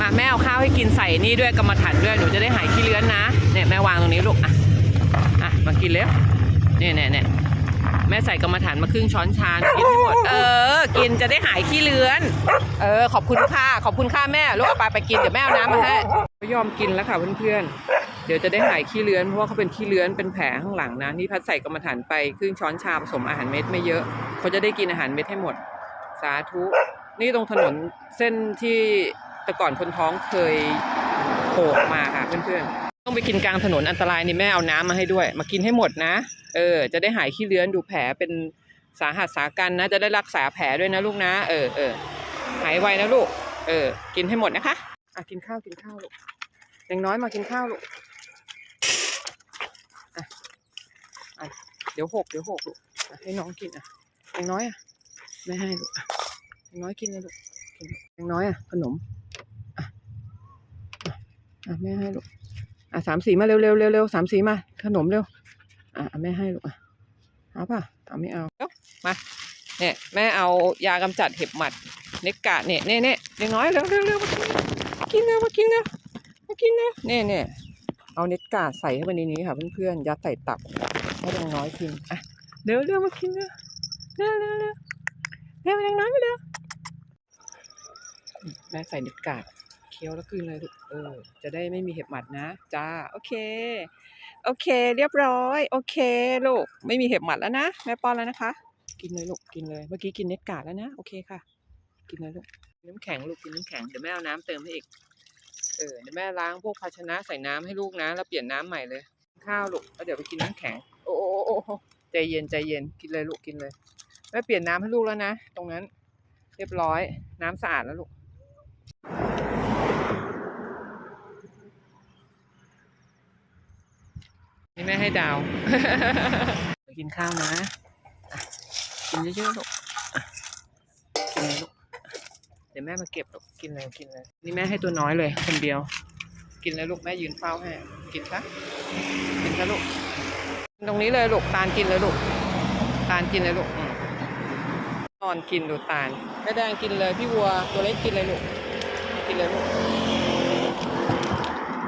มาแม่เอาข้าวให้กินใส่นี่ด้วยกรรมฐานด้วยหนูจะได้หายขี้เลื้อนนะเนี่ยแม่วางตรงนี้ลูกอะอะมากินเร็วเนี่ยเนี่ยเนี่ยแม่ใส่กรรมฐานมาครึ่งช้อนชากินให้หมดเออ กินจะได้หายขี้เลื้อน เออ ขอบคุณค่ะ ขอบคุณค่ะแม่ลูกอาไปไปกินเดี๋ยวแม่เอาน้ำมาให้เขายอมกินแล้วค่ะเพื่อนๆ เดี๋ยวจะได้หายขี้เลื้อนเพราะว่าเขาเป็นขี้เลื้อนเป็นแผลข้างหลังนะนี่พัดใส่กรรมฐานไปครึ่งช้อนชาผสมอาหารเม็ดไม่เยอะเขาจะได้กินอาหารเม็ดให้หมด สาธุ นี่ตรงถนนเส้นที่ แต่ก่อนคนท้องเคยโผล่ออกมาค่ะเพื่อนๆ ต้องไปกินกลางถนนอันตรายนี่แม่เอาน้ำมาให้ด้วย มากินให้หมดนะ เออ จะได้หายขี้เลื้อนดูแผลเป็นสาหัสสากันนะ จะได้รักษาแผลด้วยนะลูกนะ เออเออหายไวนะลูก เออ กินให้หมดนะคะ อะกินข้าวกินข้าวลูกอย่างน้อยมากินข้าวลูกอะอะเดี๋ยวหกเดี๋ยวหกลูกให้น้องกินอะอย่างน้อยอะไม่ให้ลูกอะอย่างน้อยกินเลยลูกนอย่างน้อยอะขนม อะแม่ให้ลูกอะสามสีมาเร็วเร็วเร็วเร็วสามสีมาขนมเร็วอะอะแม่ให้ลูกอะเอาป่ะเอาไม่เอามาเนี่ยแม่เอายากำจัดเห็บหมัดเนกกาเนี่ยเนี่ยเนี่ยเด็กน้อยเร็วเร็วเร็วมากินเร็วมากินเร็วมากินเร็วเนี่ยเนี่ยเอาเน็ตกาใส่เข้าไปในนี้ค่ะเพื่อนๆยัดใส่ตับให้เด็กน้อยกินอะเร็วเร็วมากินเร็วเร็วเร็วเร็วเร็วเด็กน้อยมาเร็วแม่ใส่เน็ตกา เคี้ยวแล้วกลืนเลยลูกเออ จะได้ไม่มีเห็บหมัดนะ จ้า โอเค โอเค เรียบร้อย โอเค ลูก ไม่มีเห็บหมัดแล้วนะ แม่ป้อนแล้วนะคะ กินเลยลูก กินเลย เมื่อกี้กินเน็ตกาดแล้วนะ โอเคค่ะ กินเลยลูก น้ำแข็งลูก กินน้ำแข็ง เดี๋ยวแม่เอาน้ำเติมให้อีก เออ เดี๋ยวแม่ล้างพวกภาชนะใส่น้ำให้ลูกนะ แล้วเปลี่ยนน้ำใหม่เลย ข้าวลูก แล้วเดี๋ยวไปกินน้ำแข็ง โอ้โอ้โอ้โอ้ใจเย็นใจเย็น กินเลยลูก กินเลย แม่เปลี่ยนน้ำให้ลูกแล้วนะ ตรงนั้น เรียบร้อย น้ำสะอาดแล้วลูก นี่แม่ให้ดาวไปกินข้าวนะกินเยอะๆลูกอะกินเลยลูก เดี๋ยวแม่มาเก็บลูก กินเลยกินเลย นี่แม่ให้ตัวน้อยเลย คนเดียว กินเลยลูกแม่ยืนเฝ้าให้ กินซะ กินซะลูก ตรงนี้เลยลูก ตาลกินเลยลูก ตาลกินเลยลูกอืมนอนกินดูตาลแม่แดงกินเลย พี่วัวตัวเล็กกินเลยลูก กินเลยลูก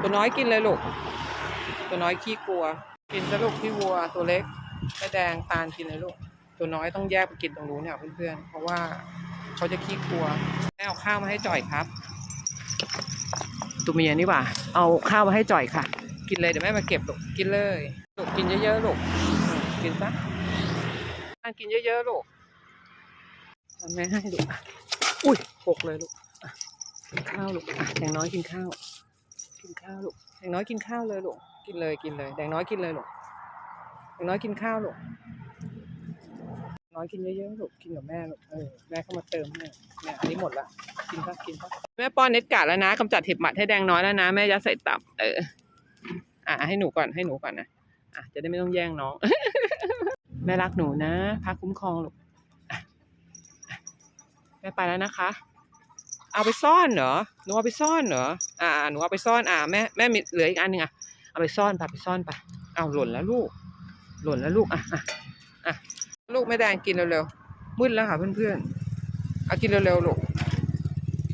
ตัวน้อยกินเลยลูก ตัวน้อยขี้กลัว กินซะลูกพี่วัวตัวเล็กแม่แดงตาลกินเลยลูก ตัวน้อยต้องแยกไปกินตรงนู้นเนี่ยเพื่อนๆเพราะว่าเขาจะขี้กลัวแม่เอาข้าวมาให้จ่อยครับตัวเมียนี่หว่า เอาข้าวมาให้จ่อยค่ะ กินเลยเดี๋ยวแม่มาเก็บลูกกินเลยลูกกินเยอะๆลูกกินซะอะกินเยอะๆลูกแม่ให้ลูกอุ้ยหกเลยลูกข้าวลูกอะแดงน้อยกินข้าว กินข้าวลูก แดงน้อยกินข้าวเลยลูกกินเลยกินเลยแดงน้อยกินเลยลูกแดงน้อยกินข้าวลูกน้อยกินเยอะๆลูกกินกับแม่ลูกเออแม่เข้ามาเติมให้เนี่ยอันนี้หมดละกินครับกินครับแม่ป้อนเน็ตกาดแล้วนะกำจัดเห็บหมัดให้แดงน้อยแล้วนะแม่ยัดใส่ตับ เออ อะให้หนูก่อนให้หนูก่อนนะอะจะได้ไม่ต้องแย่งน้อง แม่รักหนูนะพักคุ้มครองลูกแม่ไปแล้วนะคะ เอาไปซ่อนเหรอหนูเอาไปซ่อนเหรออ่าหนูเอาไปซ่อนอ่าแม่แม่มีเหลืออีกอันหนึ่งอะเอาไปซ่อนไปไปซ่อนไปเอาหล่นแล้วลูก หล่นแล้วลูกอะอะอะลูกแม่แดงกินเร็วๆมืดแล้วค่ะเพื่อนๆเอากินเร็วๆลูก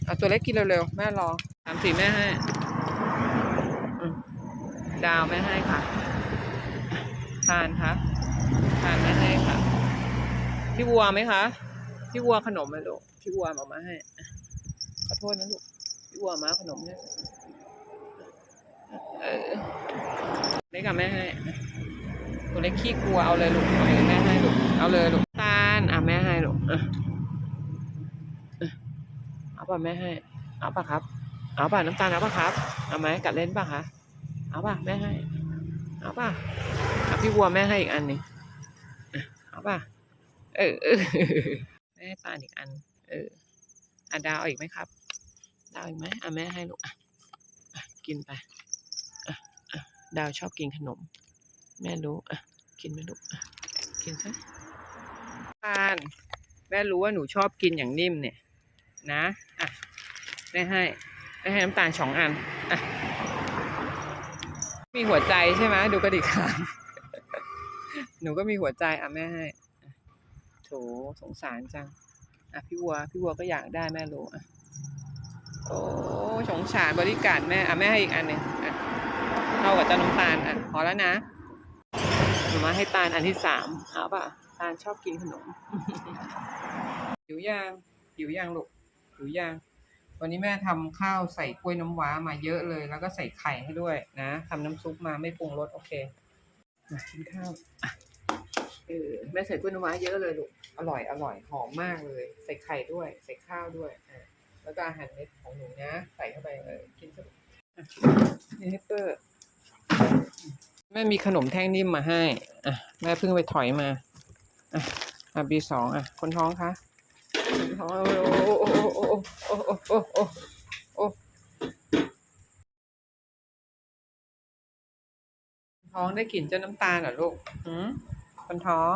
เอาตัวเล็กกินเร็วๆแม่รอสามสี่แม่ให้อืมดาวแม่ให้ค่ะทานคะทานแม่ให้ค่ะพี่วัวไหมคะพี่วัวขนมไหมลูกพี่วัวเอามาให้ ขอโทษนะลูกพี่วัวมาเอาขนมให้เออเล็กกับแม่ให้ตัวเล็กขี้กลัวเอาเลยลูกเอาเลยแม่ให้ลูกเอาเลยลูกตาลอะแม่ให้ลูกเออเออเอาป่ะแม่ให้เอาป่ะครับ เอาป่ะน้ำตาลเอาป่ะครับเอาไหมกัดเล่นป่ะคะเอาป่ะแม่ให้เอาป่ะเอาพี่วัวแม่ให้อีกอันนึงเอาป่ะเออแม่ตาลอีกอัน เออ อะดาวอีกไหมครับ ดาวอีกไหมอะแม่ให้ลูกอะกินไปอะอะดาวชอบกินขนม แม่รู้อะกินไหมลูกอะกินซะทานแม่รู้ว่าหนูชอบกินอย่างนิ่มเนี่ยนะอะแม่ให้แม่ให้น้ำตาลสองอันอะมีหัวใจใช่ไหมดูกระดิกหาหนูก็มีหัวใจอะแม่ให้โถสงสารจัง อะพี่วัวพี่วัวก็อยากได้แม่รู้อะโอ้สงสารบริการแม่อะแม่ให้อีกอันหนึ่งอะเอากับเจ้าน้ำตาลอะพอแล้วนะหนูมาให้ตาลอันที่สามเอาป่ะตาลชอบกินขนมหิวยางหิวยางลูกหิวยางวันนี้แม่ทำข้าวใส่กล้วยน้ำว้ามาเยอะเลย แล้วก็ใส่ไข่ให้ด้วยนะทำน้ำซุปมาไม่ปรุงรสโอเคมากินข้าวอะ เออแม่ใส่กล้วยน้ำว้าเยอะเลยลูก อร่อยอร่อยหอมมากเลย ใส่ไข่ด้วย ใส่ข้าวด้วยอ่าแล้วก็อาหารเม็ดของหนูนะ ใส่เข้าไปเลยกินสักนี่ให้เปอร์แม่มีขนมแท่งนิ่มมาให้ อะ แม่เพิ่งไปถอยมา อะ อะบีสองอะ คนท้องคะคนท้องโอ้โอ้โอ้โอ้โอ้โอ้โอ้ท้องได้กลิ่นเจ้าน้ำตาลเหรอลูกหืม คนท้อง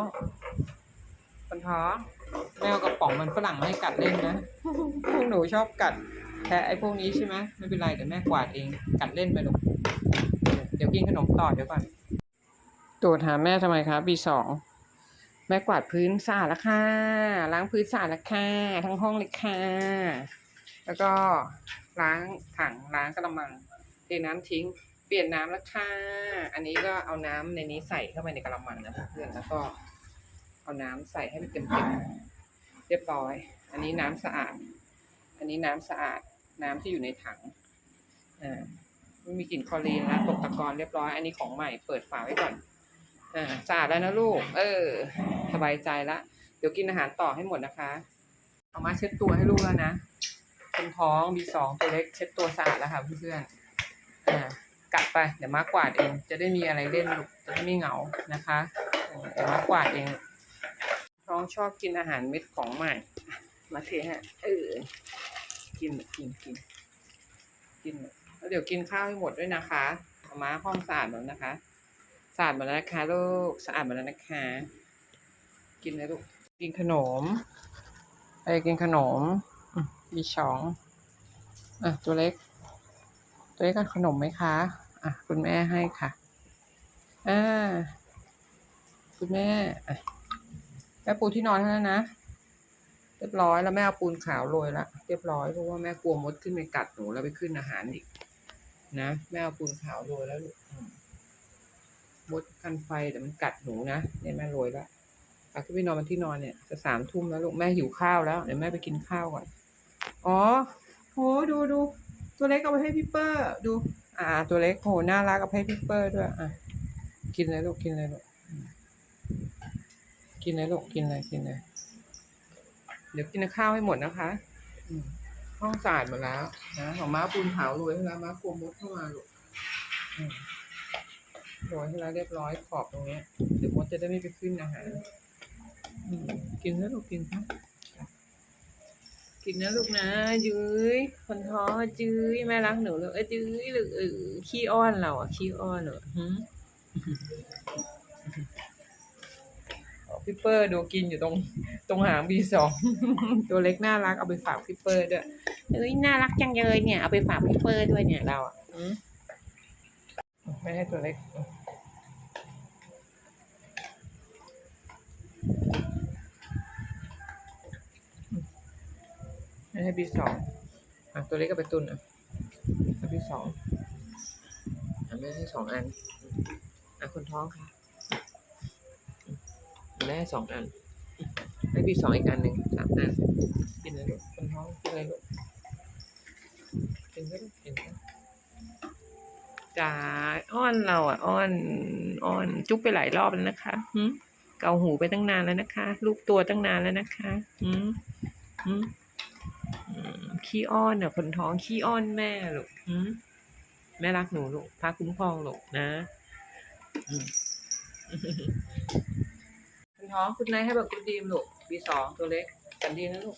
คนท้องแม่เอากระป๋องมันฝรั่งมาให้กัดเล่นนะ พวกหนูชอบกัดแทะไอ้พวกนี้ใช่ไหมไม่เป็นไรเดี๋ยวแม่กวาดเอง กัดเล่นไปลูกเดี๋ยวกินขนมต่อเดี๋ยวก่อนตรวจหาแม่ทำไมครับปีสองแม่กวาดพื้นสะอาดแล้วค่ะล้างพื้นสะอาดแล้วค่ะทั้งห้องเลยค่ะแล้วก็ล้างถังล้างกระมังเทน้ำทิ้ง เปลี่ยนน้ำแล้วค่ะ อันนี้ก็เอาน้ำในนี้ใส่เข้าไปในกระมังนะเพื่อนแล้วก็ เอาน้ำใส่ให้มันเต็มๆเรียบร้อย อันนี้น้ำสะอาด อันนี้น้ำสะอาด น้ำที่อยู่ในถัง อ่าไม่มีกลิ่นคลอรีนนะตกตะกอนเรียบร้อย อันนี้ของใหม่เปิดฝาไว้ก่อน อ่าสะอาดแล้วนะลูก เออ สบายใจละ เดี๋ยวกินอาหารต่อให้หมดนะคะ เอามาเช็ดตัวให้ลูกแล้วนะคนท้องบีสองตัวเล็กเช็ดตัวสะอาดแล้วค่ะเพื่อนๆ อ่า กัดไป เดี๋ยวมากวาดเอง จะได้มีอะไรเล่นลูกจะได้ไม่เหงานะคะเออเดี๋ยวมากวาดเองท้องชอบกินอาหารเม็ดของใหม่ มาเทฮะ เออ กินกินกินกินแล้วเดี๋ยวกินข้าวให้หมดด้วยนะคะเอามาห้องสะอาดหมดนะคะสะอาดหมดแล้วนะคะลูกสะอาดหมดแล้วนะคะ กินเลยลูกกินขนมไปกินขนมมมีช้องอะตัวเล็ก ตัวเล็กกันขนมไหมคะ อะ คุณแม่ให้ค่ะ อ่า คุณแม่อะแม่ปูที่นอนแล้วนะ เรียบร้อยแล้วแม่เอาปูนขาวโรยละ เรียบร้อยเพราะว่าแม่กลัวมดขึ้นไปกัดหนูแล้วไปขึ้นอาหารอีก นะแม่เอาปูนขาวโรยแล้วมดกันไฟแต่มันกัดหนูนะเนี่ยแม่โรยแล้วปาขึ้นไปนอนบนที่นอนเนี่ยจะสามทุ่มแล้วลูกแม่หิวข้าวแล้วเดี๋ยวแม่ไปกินข้าวก่อน อ๋อโหดูดู ตัวเล็กเอาไปให้พี่เปอร์ดู อ่า ตัวเล็กโหน่ารักเอาไปให้พี่เปอร์ด้วย อะ กินเลยลูกกินเลยลูกกินเลยลูกกินเลยกินเลยเดี๋ยวกินข้าวให้หมดนะคะห้องสะอาดหมดแล้วนะของม้าปูนเผาโรยให้แล้วม้ากลัวมดเข้ามาลูกอืมโรยให้แล้วเรียบร้อยขอบตรงนี้เดี๋ยวมดจะได้ไม่ไปขึ้นอาหารอืมกินแล้วลูกกินค่ กินนะลูกนะยื้ยคนท้องจื้ยแม่รักหนูเลยเอ้ยจื้ยหรือเออขี้อ้อนเราอะขี้อ้อนเหรอพี่เปอร์ดูกินอยู่ตรงตรงหางบีสองตัวเล็กน่ารักเอาไปฝากพี่เปอร์ด้วยเอ้ยน่ารักจังเลยเนี่ยเอาไปฝากพี่เปอร์ด้วยเนี่ยเราอะไม่ให้ตัวเล็ก ให้บีสองอะตัวเล็กก็ไปตุนอะเอาบีสองอะไม่ให้สองอันอะคนท้องค่ะแม่สองอันให้พี่สองอีกอันหนึ่งสามอันกินเลยลูกคนท้องกินเลยลูกกินเลยลูกกินเลยจ๋าอ้อนเราอะอ้อนอ้อนจุ๊บไปหลายรอบแล้วนะคะหืเกาหูไปตั้งนานแล้วนะคะ ลูกตัวตั้งนานแล้วนะคะหืมหืมอืม ขี้อ้อนอะคนท้องขี้อ้อนแม่ลูกแม่รักหนูลูกพาคุ้มครองลูกนะคุณท้องคุณนายให้แบบคุณดีมลูกปีสองตัวเล็กฝันดีนะลูก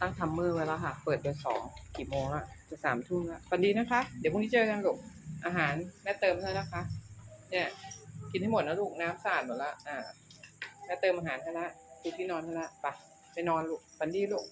ตั้งทัมเมอร์ไว้แล้วค่ะ เปิดเบอร์สองกี่โมงละจะสามทุ่มละฝันดีนะคะ เดี๋ยวพรุ่งนี้เจอกันลูกอาหารแม่เติมให้นะคะ เนี่ย กินให้หมดนะลูกน้ำสะอาดหมดละอ่าแม่เติมอาหารให้ละดูที่นอนให้ละไปไปนอนลูกฝันดีลูก